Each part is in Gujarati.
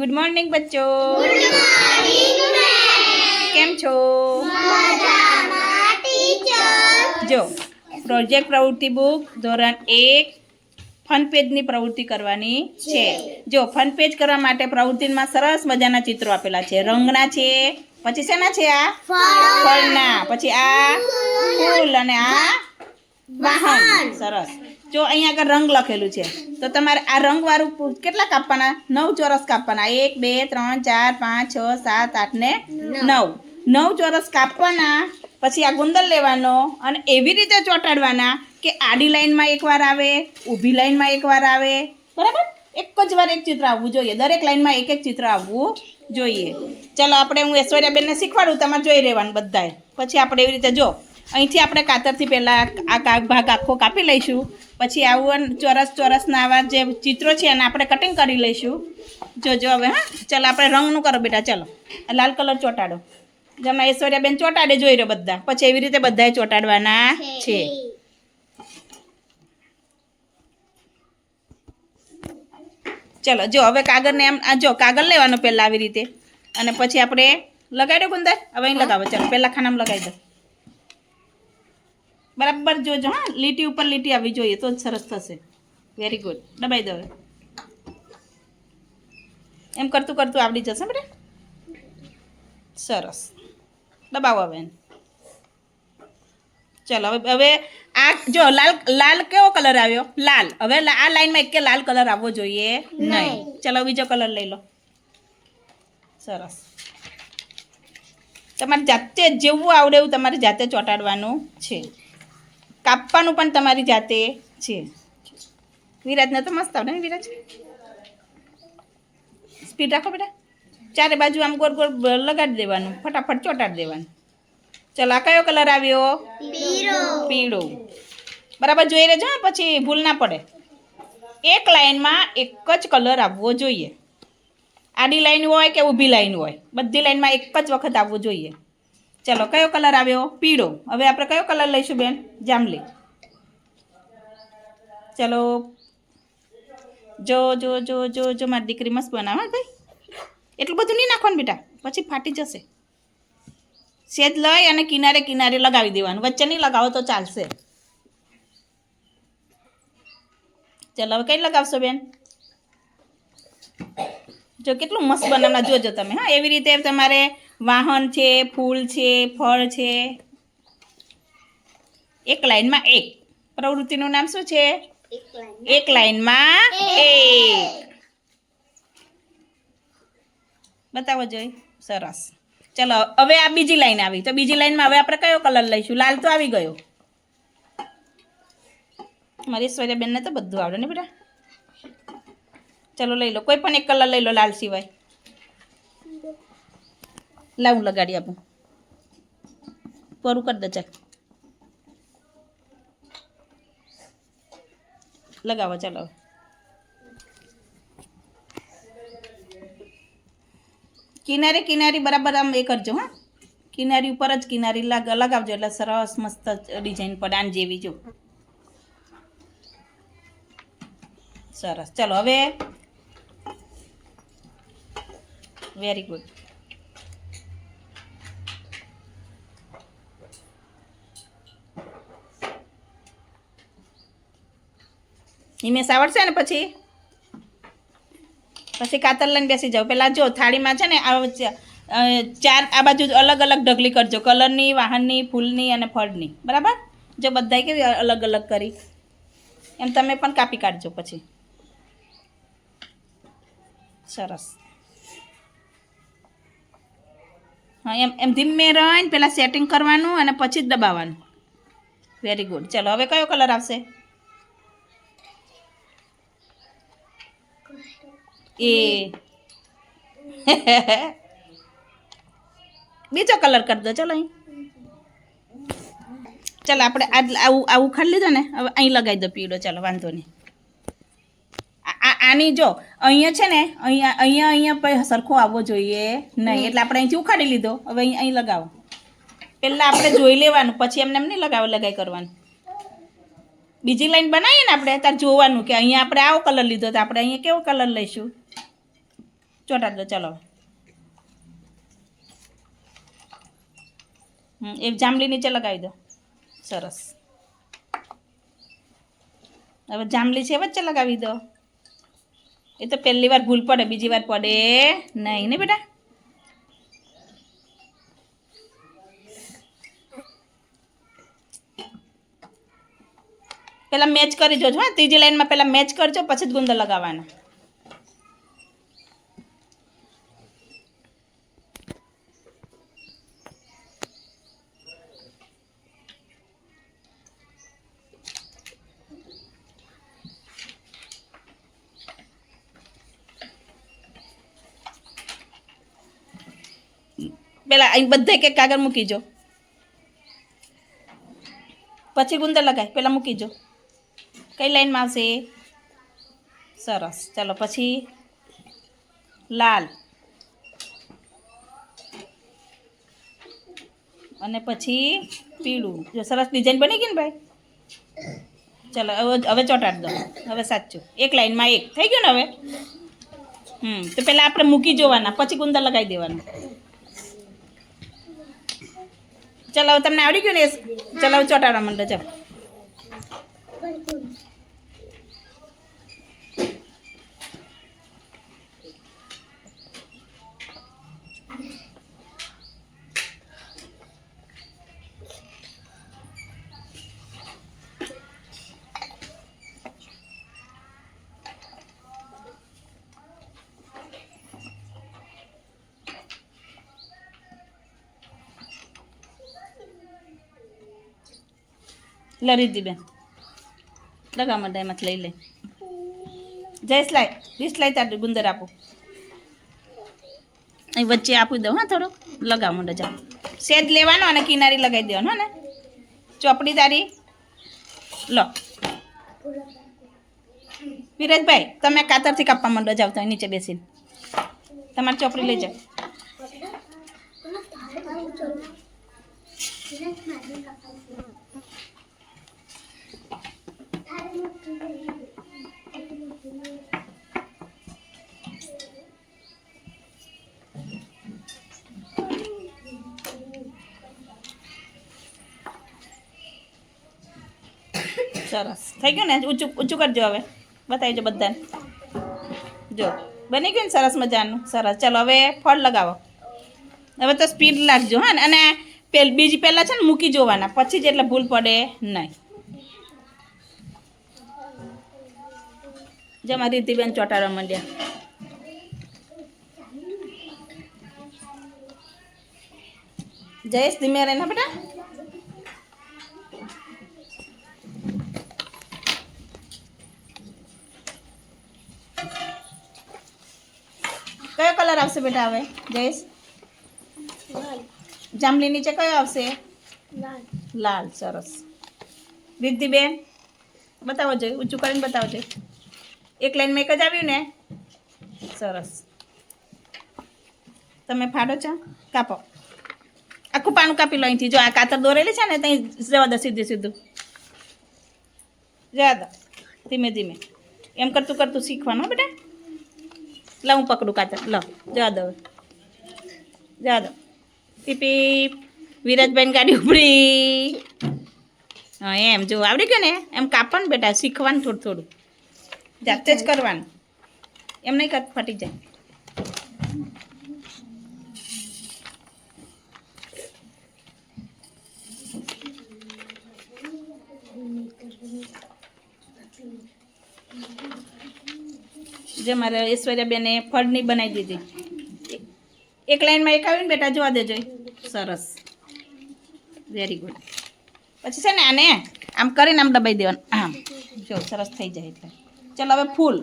Good morning બચ્ચો. કેમ છો? જો પ્રોજેક્ટ પ્રવૃત્તિ બુક ધોરણ એક ફન પેજની પ્રવૃત્તિ કરવાની છે. જો ફન પેજ કરવા માટે પ્રવૃત્તિમાં સરસ મજાના ચિત્રો આપેલા છે. રંગના છે. પછી શેના છે આ? ફળના. પછી આ ફૂલ અને આ વાહન. સરસ. જો અહીંયા આગળ રંગ લખેલું છે તો તમારે આ રંગવાળું કેટલા કાપવાના? નવ ચોરસ કાપવાના. એક બે ત્રણ ચાર પાંચ છ સાત આઠ ને નવ. નવ. ચોરસ કાપવાના પછી આ ગુંદર લેવાનો અને એવી રીતે ચોંટાડવાના કે આડી લાઈનમાં એકવાર આવે ઊભી લાઈનમાં એકવાર આવે. બરાબર? એક જ વાર એક ચિત્ર આવવું જોઈએ. દરેક લાઈનમાં એક એક ચિત્ર આવવું જોઈએ. ચલો આપણે હું ઐશ્વર્યાબેનને શીખવાડું તમારે જોઈ રહેવાનું બધાએ પછી આપણે એવી રીતે જો અહીંથી આપણે કાતરથી પહેલાં આ કાગ ભાગ આખો કાપી લઈશું. પછી આવું ચોરસ ચોરસના આવા જે ચિત્રો છે એને આપણે કટિંગ કરી લઈશું. જોજો હવે, હા. ચાલો, આપણે રંગનું કરો બેટા, ચાલો. લાલ કલર ચોંટાડો. જેમાં ઐશ્વર્યાબેન ચોંટાડે જોઈ રહ્યો બધા. પછી એવી રીતે બધાએ ચોંટાડવાના છે. ચલો, જો, હવે કાગળને એમ, આ જો, કાગળ લેવાનો પહેલાં આવી રીતે. અને પછી આપણે લગાવી દો ગુંદર. હવે અહીં લગાવો. ચાલો, પહેલાં ખાનામાં લગાવી દો. બરાબર જોજો, હા, લીટી ઉપર લીટી આવવી જોઈએ તો જ સરસ થશે. વેરી ગુડ દબાઈ દો એમ કરતું કરતું આવડી જશે બેટા? સરસ. દબાવો હવે ચલો, હવે હવે આ જો, લાલ લાલ કેવો કલર આવ્યો? લાલ. હવે આ લાઈનમાં એક કે લાલ કલર આવવો જોઈએ? નહીં. ચલો, બીજો કલર લઈ લો. સરસ. તમારે જાતે જેવું આવડે એવું તમારે જાતે ચોંટાડવાનું છે. કાપવાનું પણ તમારી જાતે છે. વિરાજને તો મસ્ત આવડે ને વિરાજ? સ્પીડ રાખો બેટા. ચારે બાજુ આમ ગોળ ગોળ લગાડી દેવાનું. ફટાફટ ચોટાડી દેવાનું. ચલો આ કયો કલર આવ્યો? પીળો. બરાબર જોઈ રહેજો પછી ભૂલ ના પડે. એક લાઈનમાં એક જ કલર આવવો જોઈએ. આડી લાઈન હોય કે ઊભી લાઈન હોય? બધી લાઈનમાં એક જ વખત આવવું જોઈએ. ચલો, કયો કલર આવ્યો? પીળો. હવે આપણે કયો કલર લઈશું બેન? જાંબલી. ચલો. જો જો જો જો જો, મારી દીકરી મસ્ત બનાવે ભાઈ. એટલું બધું નહીં નાખવાનું બેટા. પછી ફાટી જશે. સેજ લઈ અને કિનારે કિનારે લગાવી દેવાનું. વચ્ચે નહીં લગાવો તો ચાલશે. ચાલો, હવે કઈ લગાવશો બેન? જો, કેટલું મસ્ત બનાવના, જોજો તમે, હા. એવી રીતે તમારે વાહન છે, ફૂલ છે, ફળ છે. એક લાઈનમાં એક. પ્રવૃત્તિનું નામ શું છે? એક લાઈનમાં એક. બતાવો જોઈ. સરસ. ચલો, હવે આ બીજી લાઈન આવી. તો બીજી લાઈનમાં હવે આપણે કયો કલર લઈશું? લાલ તો આવી ગયો. મારી ઐશ્વર્યાબેનને તો બધું આવડે ને બેટા. ચલો લઈ લો. કોઈ પણ એક કલર લઈ લો લાલ સિવાય. લાવ હું લગાડી આપું. પરું કરી દે, ચાલ. લગાવો, ચાલો. કિનારે કિનારી બરાબર આમ એ કરજો, હા. કિનારી ઉપર જ કિનારી લાગ, લગાવજો, એટલે સરસ મસ્ત ડિઝાઇન પડે, આન જેવી જો. સરસ. ચલો હવે. વેરી ગુડ હિમેશ આવડશે ને પછી? પછી કાતર લઈને બેસી જાઓ પહેલાં જો, થાળીમાં છે ને ચાર, આ બાજુ અલગ અલગ ઢગલી કરજો. કલરની, વાહનની, ફૂલની અને ફળની. બરાબર? જો બધાય કેવી અલગ અલગ કરી. એમ તમે પણ કાપી કાઢજો પછી. સરસ. હા, એમ એમ ધીમે રહીને પહેલાં સેટિંગ કરવાનું અને પછી જ દબાવવાનું. વેરી ગુડ ચલો, હવે કયો કલર આવશે? એ. બીજો કલર કરી દો, ચલો અહીં. ચાલો આપણે આવું આવું ખાલી લીધો ને, હવે અહીં લગાવી દો પીળો, ચાલો, વાંધો નહીં. આની જો, અહીંયા છે ને, અહીંયા અહીંયા અહીંયા સરખો આવવો જોઈએ. નહીં, એટલે આપણે અહીંથી ઉખાડી લીધો. હવે અહીં અહીં લગાવો. પહેલાં આપણે જોઈ લેવાનું, પછી એમને એમ નહીં લગાવ, લગાઈ કરવાનું. બીજી લાઈન બનાવીએ ને આપણે ત્યારે જોવાનું કે અહીંયા આપણે આવો કલર લીધો તો આપણે અહીંયા કેવો કલર લઈશું? ચોટાડ દો, ચલો એ જાંબલી નીચે લગાવી દો. સરસ. હવે જાંબલી છે વચ્ચે લગાવી દો. એ તો પહેલી વાર ભૂલ પડે, બીજી વાર પડે નહીં ને બેટા? પહેલાં મેચ કરી જોજો હા, ત્રીજી લાઈનમાં પહેલાં મેચ કરજો, પછી જ ગુંદર લગાવવાના પેલા અહીં બધે એક કાગળ મૂકી જો. પછી ગુંદર લગાય, પેલા મૂકી જો. કઈ લાઈનમાં આવશે સરસ. ચાલો પછી લાલ. અને પછી પીળું. જો સરસ ડિઝાઇન બની ગઈ ને ભાઈ? ચાલો, હવે હવે ચોંટાડી દો. હવે સાચું. એક લાઈનમાં એક. થઈ ગયું ને હવે? હમ. તો પહેલાં આપણે મૂકી જોવાના. પછી કુંદર લગાવી દેવાનું. ચલો તમને આવડી ગયું ને ચલો ચોટાડવા માંડો. ચાલો. લરી દી લગામાં લગા લઈ લે. જયેશ લાય વીસ લાય તાર ગુંદર આપો. અહીં વચ્ચે આપી દઉં હા થોડુંક લગાવ માંડે જા. સેજ લેવાનો અને કિનારી લગાવી દેવાનો ને. ચોપડી તારી. લો. વિરજભાઈ, તમે કાતરથી કાપવા માંડો જાવ તો નીચે બેસીને. તમારી ચોપડી લઈ જાઓ. સરસ. થઈ ગયું ને? ઊંચું ઊંચું કરજો હવે. બતાવીજો બધાને. જો, બની ગયું ને સરસ મજાનું? સરસ. ચાલો, હવે ફળ લગાવો. હવે તો સ્પીડ લાગજો, હા ને? અને પેલ, બીજી પહેલાં છે ને મૂકી જોવાના. પછી જ એટલે ભૂલ પડે, નહીં. જેમાં રીતિબેન ચોટાડવા માંડ્યા. જયેશ, ધીમે રહે ને બેટા? કલર આવશે બેટા હવે? જયેશ? જાંબલી નીચે કયો આવશે? લાલ. સરસ. રિદ્ધિબેન બતાવો જોઈએ ઊંચું કરીને બતાવો જોઈએ એક લાઈનમાં એક જ આવ્યું ને? સરસ. તમે ફાડો છો કાપો. આખું પાનું કાપી લો અહીંથી. જો આ કાતર દોરેલી છે ને ત્યાં જવા દો સીધું સીધું. જવા દો. ધીમે ધીમે. એમ કરતું કરતું શીખવાનું બેટા. લા, હું પકડું કાતર. લો, જવા દો. હવે. જવા દો. પીપી વિરાજભાઈની ગાડી ઉપડી. હા, એમ, જો, આવડી ગયો ને? એમ કાપણ બેટા, શીખવાનું થોડું થોડું. જાતે જ કરવાનું. એમ નહીં કર, ફટી જાય. જે મારે ઐશ્વર્યાબેને ફળની બનાવી દીધી. એક લાઈનમાં એક આવીને બેટા જોવા દેજો. સરસ. વેરી ગુડ પછી છે ને આને આમ કરીને આમ દબાઈ દેવાનું. આમ. જો સરસ થઈ જાય એટલે. ચાલો હવે ફૂલ.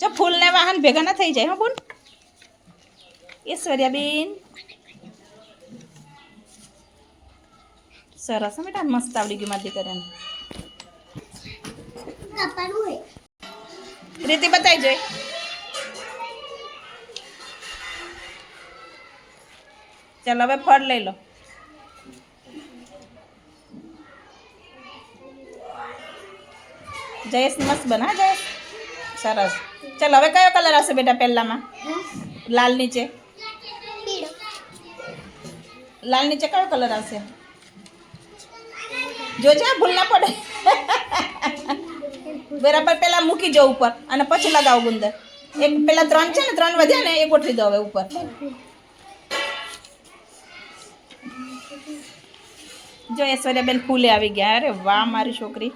જો ફૂલને વાહન ભેગા ના થઈ જાય હો બોલ ઐશ્વર્યાબેન. સરસ બેટા મસ્ત આવડી ગયું મારી દીકરીને. રીતિ બતાવી જોઈ. ચાલો હવે ફળ લઈ લો જયેશ મસ્ત બના જયેશ સરસ ચાલો હવે કયો કલર આવશે બેટા પહેલામાં લાલ નીચે પીળો લાલ નીચે કયો કલર આવશે જોજે ભૂલ ના પડે બરાબર પેલા મૂકી જાઓ ઉપર અને પછી લગાવો ગુંદર એક પેલા ત્રણ છે ને ત્રણ વધ્યા ને એ ગોઠવી દો હવે ઉપર જો ઐશ્વર્યાબેન ફૂલે આવી ગયા. અરે વાહ, મારી છોકરી.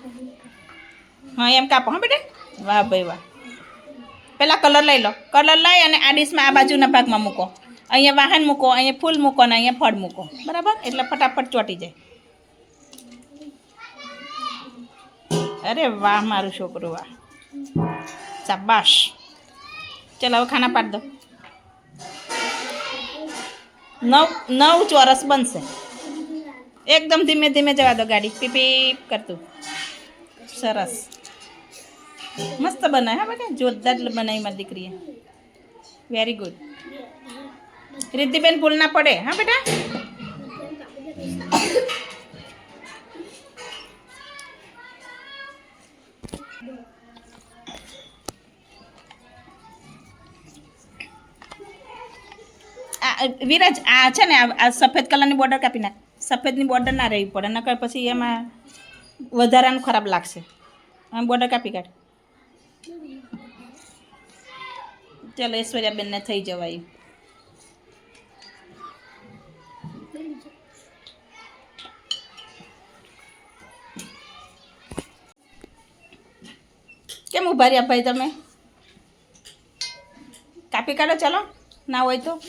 હા, એમ કાપો, હા, બેટા? વાહ, ભાઈ, વાહ. પહેલાં કલર લઈ લો. કલર લઈ અને આ ડીશમાં આ બાજુના ભાગમાં મૂકો. અહીંયા વાહન મૂકો, અહીંયા ફૂલ મૂકો અને અહીંયા ફળ મૂકો. બરાબર? એટલે ફટાફટ ચોટી જાય. અરે વાહ, મારું છોકરું, વાહ. શાબાશ. ચાલો, હવે ખાના પાડી દો. નવ નવ ચોરસ બનશે. એકદમ ધીમે ધીમે જવા દો ગાડી પીપ પીપ કરતું સરસ મસ્ત બનાય હા બેટા જોરદાર બનાવી મારી દીકરીએ વેરી ગુડ રિદ્ધિબેન ભૂલ ના પડે હા બેટા આ વિરાજ આ છે ને આ- આ સફેદ કલરની બોર્ડર કાપી નાખ સફેદની બોર્ડર ના રહેવી પડે, નકર પછી એમાં વધારાનું ખરાબ લાગશે. આમ બોર્ડર કાપી કાઢ. ચાલો, ઐશ્વર્યાબેનને થઈ જવાય. કેમ ઊભા રહ્યા ભાઈ તમે? કાપી કાઢો, ચાલો. ના હોય તો.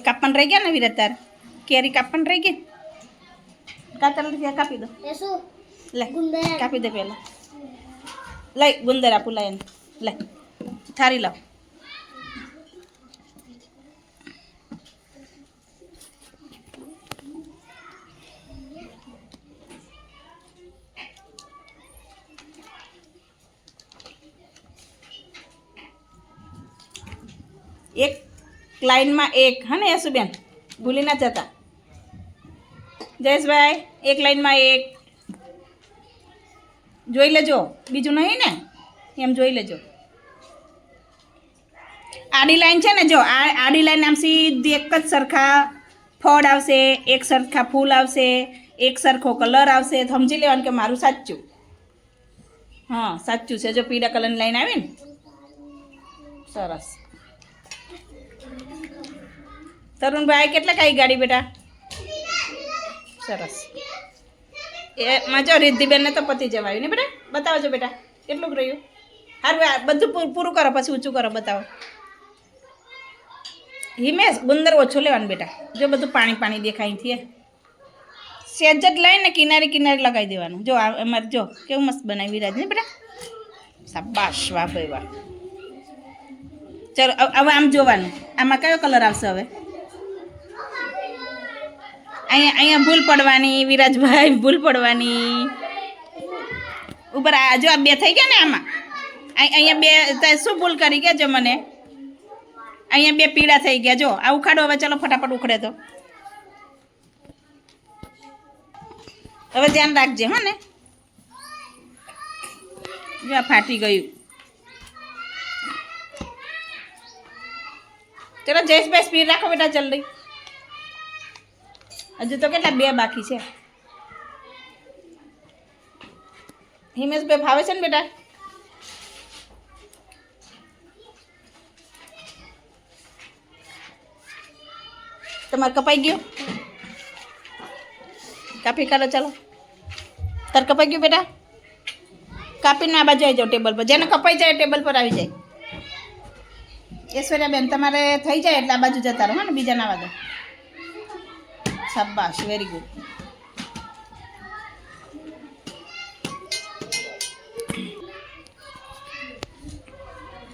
એ કાપણ રહી ગયા ને વિરત તાર કેરી કાપણ રહી ગઈ કાતર કાપી દો લે કાપી દે પહેલાં લઈ ગુંદર આપું લઈ એને લે થારી લાવ એક લાઈનમાં એક, હા ને, યશુબેન? ભૂલી ના જતા. જયેશભાઈ, એક લાઈનમાં એક. જોઈ લેજો. બીજું નહીં ને? એમ જોઈ લેજો. આડી લાઈન છે ને, જો, આ આડી લાઈન આમ સીધી એક જ સરખા ફળ આવશે, એક સરખા ફૂલ આવશે, એક સરખો કલર આવશે. સમજી લેવાનું કે મારું સાચું? હા, સાચું છે. જો પીળા કલરની લાઈન આવી ને? સરસ. તરુણભાઈ, કેટલા કઈ ગાડી બેટા? સરસ. એમાં જો રિદ્ધિબેનને તો પતી જવાયું ને બેટા? બતાવજો બેટા કેટલું રહ્યું? સારું બધું પૂરું કરો, પછી ઊંચું કરો, બતાવો. હિમેશ, ગુંદર ઓછો લેવાનું બેટા. જો બધું પાણી પાણી દેખાય અહીંથી સેજ જ લઈને કિનારે કિનારે લગાવી દેવાનું. જો અમારે, જો, કેવું મસ્ત બનાવી વિરાજ ને બેટા? શાબાશ, વાહ ભાઈ, વાહ. ચલો હવે આમ જોવાનું. આમાં કયો કલર આવશે હવે? અહીંયા અહીંયા ભૂલ પડવાની, વિરાજભાઈ, ભૂલ પડવાની. ઉપર આ જો આ બે થઈ ગયા ને આમાં. અહીં- અહીંયા બે શું ભૂલ કરી ગયા જો મને? અહીંયા બે પીળા થઈ ગયા. જો, આ ઉખાડો, હવે ચલો ફટાફટ ઉખડે તો. હવે ધ્યાન રાખજે, હો ને. જો આ ફાટી ગયું. ચલો જયેશભાઈ, સ્પીડ રાખો બેટા જલ્દી. હજુ તો કેટલા બે બાકી છે? હિમેશભાઈ ભાવે છે ને બેટા? તમારે કપાઈ ગયો? કાપી કાઢો, ચાલો. તાર કપાઈ ગયું બેટા? કાપીને આ બાજુ આવી જાઓ ટેબલ પર. જેને કપાઈ જાય ટેબલ પર આવી જાય. ઐશ્વર્યા બેન તમારે થઈ જાય એટલે આ બાજુ જતા રહો ને બીજા ના વાગે. શાબાશ વેરી ગુડ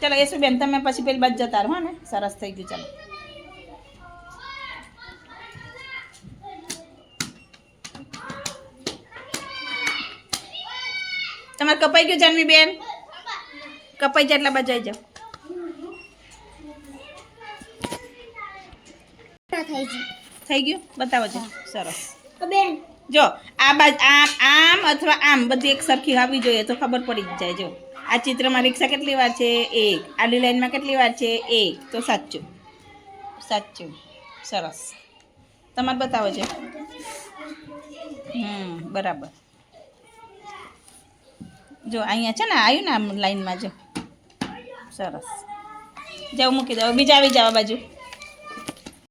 ચલો, યશુ બેન, તમે પછી પેલી બાજુ જતા રહો ને. સરસ થઈ ગયું, ચાલો. તમારે કપાઈ ગયું, જાનવી બેન? કપાઈ જાય એટલા બજાઈ જાઓ. થઈ ગયું થઈ ગયું? બતાવો છો. સરસ. જો આ બાજ આમ આમ અથવા આમ બધી એક સરખી આવવી જોઈએ તો ખબર પડી જ જાય. જો આ ચિત્રમાં રિક્ષા કેટલી વાર છે? એક. આડી લાઈનમાં કેટલી વાર છે? એક. તો સાચું. સાચું. સરસ. તમારે બતાવો છે. હમ બરાબર. જો અહીંયા છે ને આવ્યું ને આમ લાઈનમાં જો. સરસ. જાઓ મૂકી દો. બીજા આવી જાવ બાજુ.